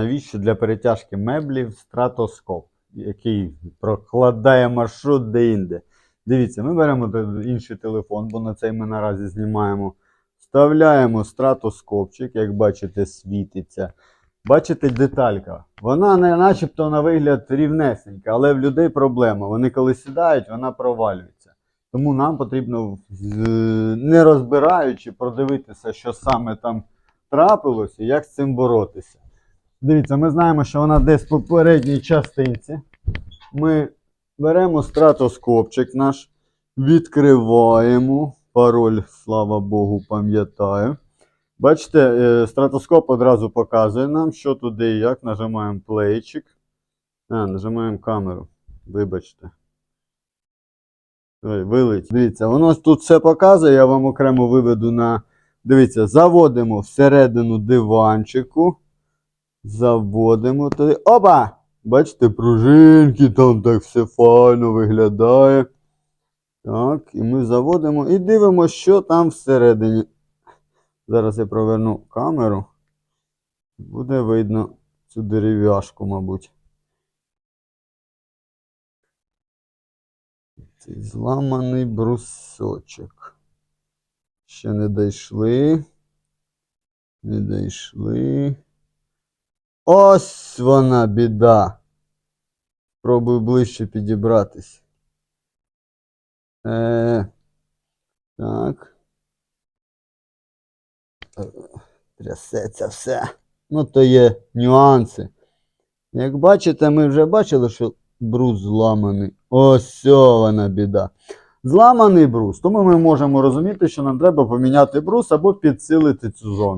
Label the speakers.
Speaker 1: Навіщо для перетяжки меблів стратоскоп, який прокладає маршрут де-інде. Дивіться, ми беремо інший телефон, бо на цей ми наразі знімаємо. Вставляємо стратоскопчик, як бачите, світиться. Бачите, деталька. Вона не начебто на вигляд рівнесенька, але в людей проблема. Вони коли сідають, вона провалюється. Тому нам потрібно, не розбираючи, продивитися, що саме там трапилось і як з цим боротися. Дивіться, ми знаємо, що вона десь в попередній частинці. Ми беремо стратоскопчик наш, відкриваємо. Пароль, слава Богу, пам'ятаю. Бачите, е, стратоскоп одразу показує нам, що туди і як. Нажимаємо плейчик. А, нажимаємо камеру. Вибачте. Ой, вилить. Дивіться, воно тут все показує, я вам окремо виведу на. Дивіться, заводимо всередину диванчику. Заводимо туди. Опа! Бачите, пружинки, там так все файно виглядає. Так, і ми заводимо і дивимося, що там всередині. Зараз я проверну камеру. Буде видно цю дерев'яшку, мабуть. Цей зламаний брусочок. Ще не дійшли. Не дійшли. Ось вона біда. Пробую ближче підібратись. Е, так. Е, Трясеться все. Ну, то є нюанси. Як бачите, ми вже бачили, що брус зламаний. Ось вона біда. Зламаний брус. Тому ми можемо розуміти, що нам треба поміняти брус або підсилити цю зону.